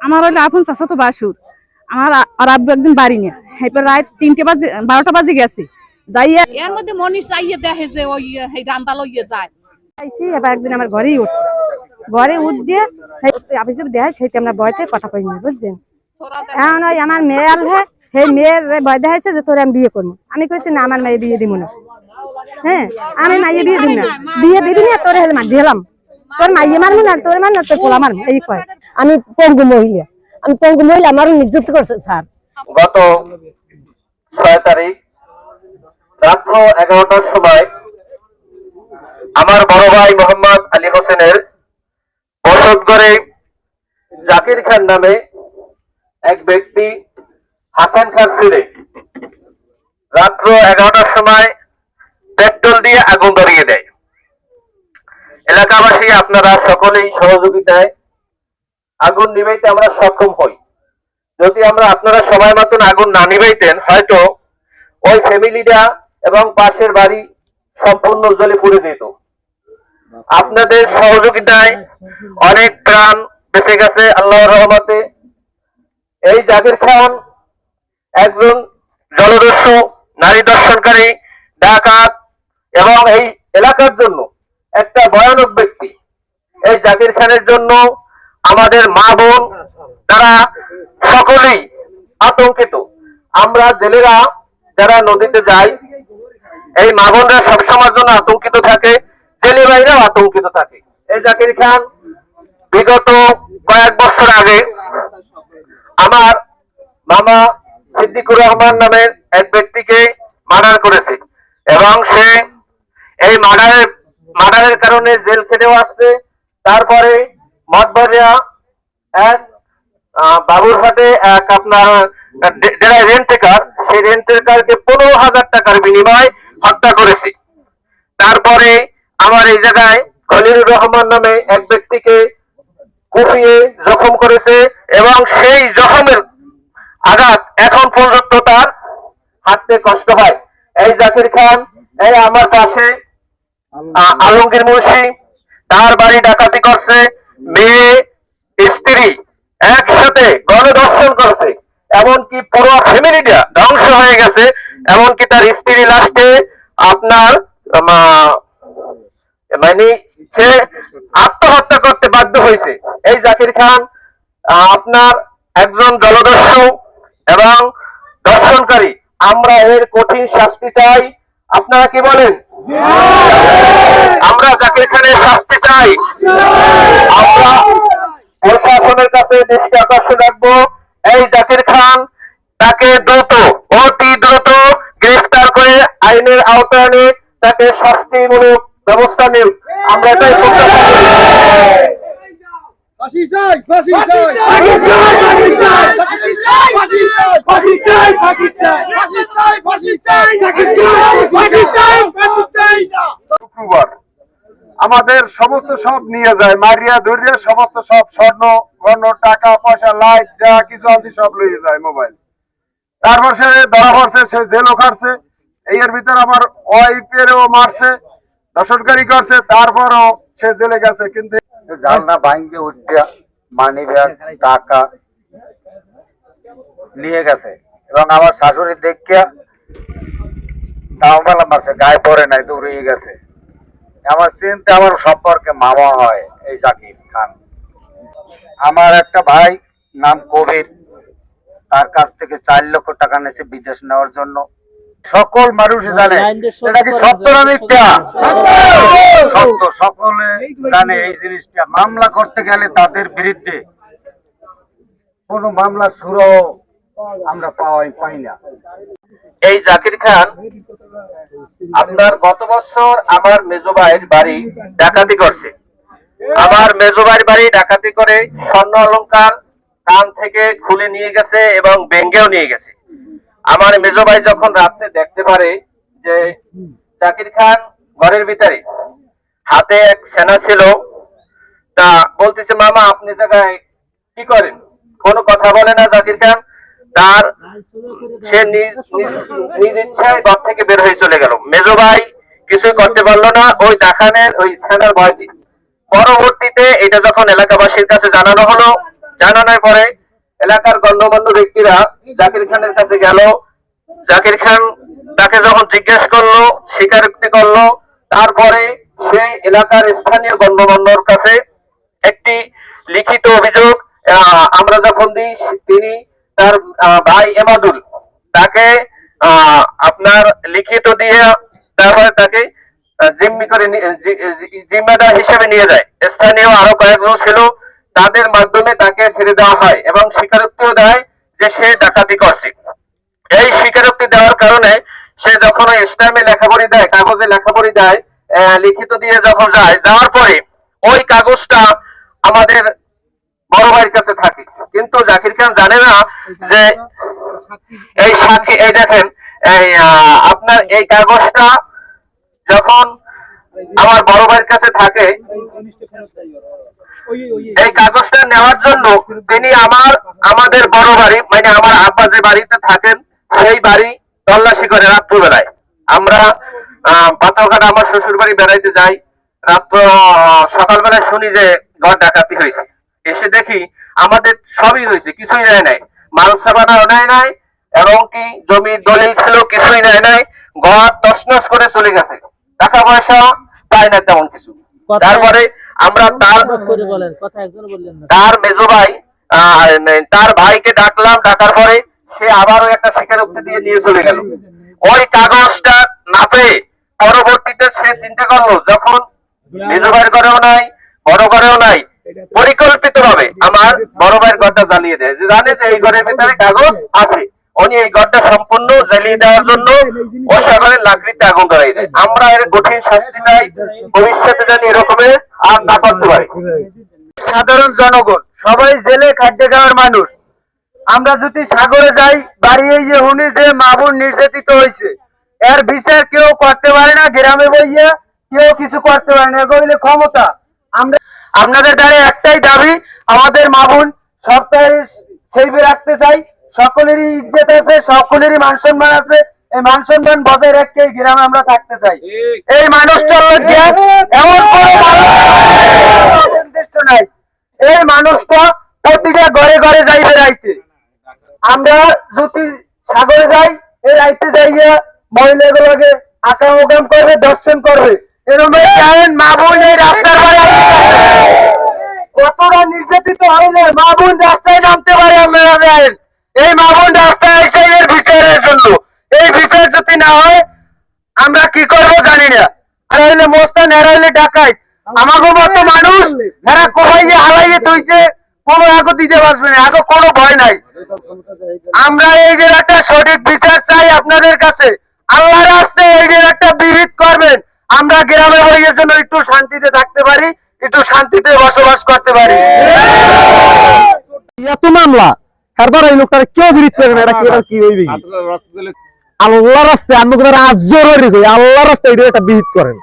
আমার হইল আপন চাষা তো বাসুর। আমার আর আব্বু একদিন বাড়ি নিয়ে। এরপর রাত তিনটে বাজে বারোটা বাজে গেছে। যাইয়া এর মধ্যে মনীষ চাইয়ে দেখে যে ওই রান্দা লইয়ে যায়। আইসি এবার একদিন আমার ঘরেই উঠছে। ঘরে উঠ দিয়ে আমরা কথা এখন ওই আমার মেয়ে আলহে সেই মেয়ের ভয় দেখাইছে যে তোর আমি বিয়ে করব। আমি কইছি না আমার মেয়ে বিয়ে দিব না। হ্যাঁ আমি মাইয়ে বিয়ে দিব না। বিয়ে দিবি না তোর হেলে দিলাম। তোর মাইয়ে মারবো না তোর মার না তোর মারবো এই কয়। আমি পঙ্গু মহিলা, আমি পঙ্গু মহিলা নিযুক্ত করছে স্যার গত ছয় তারিখ রাত্র এগারোটার সময় আমার বড় ভাই মোহাম্মদ আলী হোসেনের বসতগড়ে জাকির খান নামে এক ব্যক্তি হাসান খান ছিলেন। রাত্র এগারোটার সময় পেট্রোল দিয়ে আগুন ধরিয়ে দেয়। এলাকাবাসী, আপনারা সকলেই সহযোগিতায় আগুন নিভাইতে আমরা সক্ষম হই। যদি আমরা আপনারা সময় মতন আগুন না নিভাইতেন, হয়তো ওই ফ্যামিলিটা এবং পাশের বাড়ি সম্পূর্ণ জলে পুড়ে যেত। আপনাদের সহযোগিতায় অনেক প্রাণ বেঁচে গেছে আল্লাহর রহমতে। এই জাকির খান একজন জলদস্যু, নারী দর্শনকারী, ডাকাত এবং এই এলাকার জন্য একটা ভয়ানক ব্যক্তি। এই জাকির খানের জন্য আমাদের মা বোন, তারা সকলেই আতঙ্কিত। আমরা জেলেরা যারা নদীতে যাই, এই মা বোনরা সবসময়ের জন্য আতঙ্কিত থাকে জেলে ভাইরাও আতঙ্কিত থাকে। এই জাকির খান বিগত কয়েক বছর আগে আমার মামা সিদ্দিকুর রহমান নামের এক ব্যক্তিকে মার্ডার করেছে এবং সে এই মার্ডারের মার্ডারের কারণে জেল খেটেও আসছে। তারপরে মঠবাড়িয়া এক বাবুরহাটে এক আপনার রেন্টেকার, সেই রেন্টেকারকে পনেরো হাজার টাকার বিনিময়ে হত্যা করেছে। তারপরে আমার এই জায়গায় খলিলুর রহমান নামে এক ব্যক্তিকে কুপিয়ে জখম করেছে এবং সেই জখমের আঘাত এখন পর্যন্ত তার হাঁটতে কষ্ট হয়। এই জাকির খান, এই আমার পাশে আলমগীর মুন্সি, তার বাড়ি ডাকাতি করছে, মেয়ে, স্ত্রী একসাথে গণধর্ষণ করছে। এমনকি পুরো ফ্যামিলিটা ধ্বংস হয়ে গেছে। এমনকি তার স্ত্রী লাস্টে আপনার মানে সে আত্মহত্যা করতে বাধ্য হয়েছে। এই জাকির খান আপনার একজন জলদস্যু এবং দর্শনকারী। আমরা এর কঠিন শাস্তি চাই। আপনারা কি বলেন? আমরা জাকির খানের শাস্তি চাই আমরা প্রশাসনের কাছে দৃষ্টি আকর্ষণ রাখব এই জাকির খান তাকে দ্রুত অতি দ্রুত গ্রেফতার করে আইনের আওতায় এনে তাকে শাস্তিমূলক ব্যবস্থা নিন আমরা এটাই প্রত্যাশা করি। অক্টোবর আমাদের সমস্ত সব নিয়ে যায়, মারিয়া, ধরিয়া, সমস্ত সব স্বর্ণ গণ্য টাকা, পয়সা, লাইট, যা কিছু আছে সব লইয়ে যায় মোবাইল। তারপর সে ধরা পড়ছে, সে জেলও কাটছে এর ভিতর আমার ওয়াইফেরও মারছে দশটকারি করছে, তারপরও সে জেলে গেছে, কিন্তু জানা ভাঙ্গে উঠিয়া মানি ব্যাগ টাকা নিয়ে গেছে এবং আমার শাশুড়ি দেখিয়া দাম মারছে, গায়ে পরে নাই, দৌড়িয়ে গেছে। আমার চিনতে আমার সম্পর্কে মামা হয় এই জাকির খান। আমার একটা ভাই নাম কবির তার কাছ থেকে চার লক্ষ টাকা নিয়েছে বিদেশ নেওয়ার জন্য। সকল মানুষ জানে এটা কি সত্য না মিথ্যা? সত্য সকলে জানে এই জিনিসটা। মামলা করতে গেলে তাদের বিরুদ্ধে কোন মামলার সুরও আমরা পাওয়াই পাই না। এই জাকির খান আপনার গত বছর আমার মেজবাইয়ের বাড়ি ডাকাতি করছে। আমার মেজবাইয়ের বাড়ি ডাকাতি করে স্বর্ণ অলংকার কান থেকে খুলে নিয়ে গেছে এবং বেঙ্গেও নিয়ে গেছে। আমার মেজবাই যখন রাত্রে দেখতে পারে যে জাকির খান ঘরের ভিতরে হাতে এক সেনা ছিল, তা বলতেছে, মামা, আপনি জায়গায় কি করেন? কোনো কথা বলে না জাকির খান? তার সে নিজ ইচ্ছায় ঘর থেকে বের হয়ে চলে গেল। মেজো ভাই কিছুই করতে পারল না, ওই দেখানের, ওই স্থানের ভয়টি পরবর্তীতে এটা যখন এলাকাবাসীর কাছে জানানো হলো, জানানোর পরে এলাকার গণ্যমান্য ব্যক্তিরা জাকির খানের কাছে গেল। জাকির খান তাকে যখন জিজ্ঞেস করল, স্বীকারোক্তি করল, তারপরে সে এলাকার স্থানীয় গণ্যমান্যর কাছে একটি লিখিত অভিযোগ আমরা যখন দিই, তিনি তার ভাই এমাদুল। তাকে আপনার লিখিত দিয়ে তারপরে তাকে জিম্মি করে জিম্মাদার হিসেবে নিয়ে যায়। স্থানীয় আরও কয়েকজন ছিল, তাদের মাধ্যমে তাকে ছেড়ে দেওয়া হয় এবং স্বীকারোক্তিও দেয় যে সে ডাকাতি করছে। এই স্বীকারোক্তি দেওয়ার কারণে সে যখন স্ট্যাম্পে লেখাপড়ি দেয়, কাগজে লেখাপড়ি দেয় লিখিত দিয়ে যখন যায়, যাওয়ার পরে ওই কাগজটা আমাদের বড় ভাইয়ের কাছে থাকে। কিন্তু জাকির খান জানে না যে এই সাক্ষী, এই দেখেন, এই আপনার এই কাগজটা যখন আমার বড় ভাইয়ের কাছে থাকে, এই কাগজটা নেওয়ার জন্য তিনি আমার, আমাদের বড় বাড়ি মানে আমার আব্বা যে বাড়িতে থাকেন, সেই বাড়ি তল্লাশি করে রাত্রিবেলায়। আমরা পাথরঘাট আমার শ্বশুর বাড়ি বেড়াইতে যাই, রাত্র সকালবেলায় শুনি যে ঘর ডাকাতি হয়েছে। এসে দেখি আমাদের সবই হয়েছে কিছুই নেয় নাই। মাল সাবানাও নেয় নাই এবং কি জমির দলিল ছিল কিছুই নেয় নাই ঘর তছনছ করে চলে গেছে। টাকা পয়সা পায় না তেমন কিছু। তারপরে আমরা তার তার মেজো ভাই আহ, তার ভাইকে ডাকলাম ডাকার পরে সে আবারও একটা স্বীকারোক্তি দিয়ে নিয়ে চলে গেল। ওই কাগজটা না পেয়ে পরবর্তীতে সে চিন্তা করল যখন মেজো ভাইয়ের ঘরেও নাই বড় ঘরেও নাই পরিকল্পিত ভাবে আমার বড় ভাইয়ের ঘরটা জ্বালিয়ে দেয়। যে জানে যে এই ঘরের ভিতরে কাগজ আছে। উনি এই ঘরটা সম্পূর্ণ জ্বালিয়ে দেওয়ার জন্য ও সাগরের লাকড়িতে আগুন ধরাই দেয়। আমরা এর কঠিন শাস্তি চাই, ভবিষ্যতে জানি এরকমের আর না করতে পারে। সাধারণ জনগণ, সবাই জেলে খাদ্য খাওয়ার মানুষ। আমরা যদি সাগরে যাই, বাড়ি এই যে হুনি যে মাবুর নির্যাতিত হয়েছে, এর বিচার কেউ করতে পারে না, গ্রামে বইয়া কেউ কিছু করতে পারে না। এগুলো ক্ষমতা। আপনাদের দ্বারা একটাই দাবি, আমাদের মাবুন সপ্তাহে সেইবে রাখতে চাই। সকলেরই ইজ্জত আছে, সকলেরই মান সম্মান আছে। এই মান সম্মান বজায় রেখে এই গ্রামে আমরা থাকতে চাই। এই মানুষটার লজ্জা, এমন নাই। এই মানুষটা প্রতিটা ঘরে ঘরে যাই বেড়াইতে আমরা যদি সাগরে যাই, এই রাইতে যাইয়া মহিলাগুলোকে আকাম উকাম করবে, দর্শন করবে। এরকম মা এই রাস্তার নির্যাতিত হইলে মা বোন রাস্তায় নামতে পারে আপনারা জানেন। এই মা বোন রাস্তায় এর বিচারের জন্য। এই বিচার যদি না হয়, আমরা কি করব জানি না। আর হইলে মোস্তান, এরা হইলে ডাকাই আমাকে মতো মানুষ, এরা কোথায় যে হালাইয়ে তুইছে কোনো আগে দিতে পারবে না। আগে কোনো ভয় নাই। আমরা এই যে একটা সঠিক বিচার চাই আপনাদের কাছে। আল্লাহ রাস্তায় এই যে একটা বিহিত করবেন। আমরা গ্রামে বইয়ের জন্য একটু শান্তিতে থাকতে পারি, একটু শান্তিতে বসবাস করতে পারি। এত মামলা? তারপর এই লোকটার কেউ বিরিত করে না? এটা কি কি হইবে কি? আল্লাহ রাস্তায় আমি আজ জরুরি আল্লাহ রাস্তায় এটা একটা বিহিত করেন।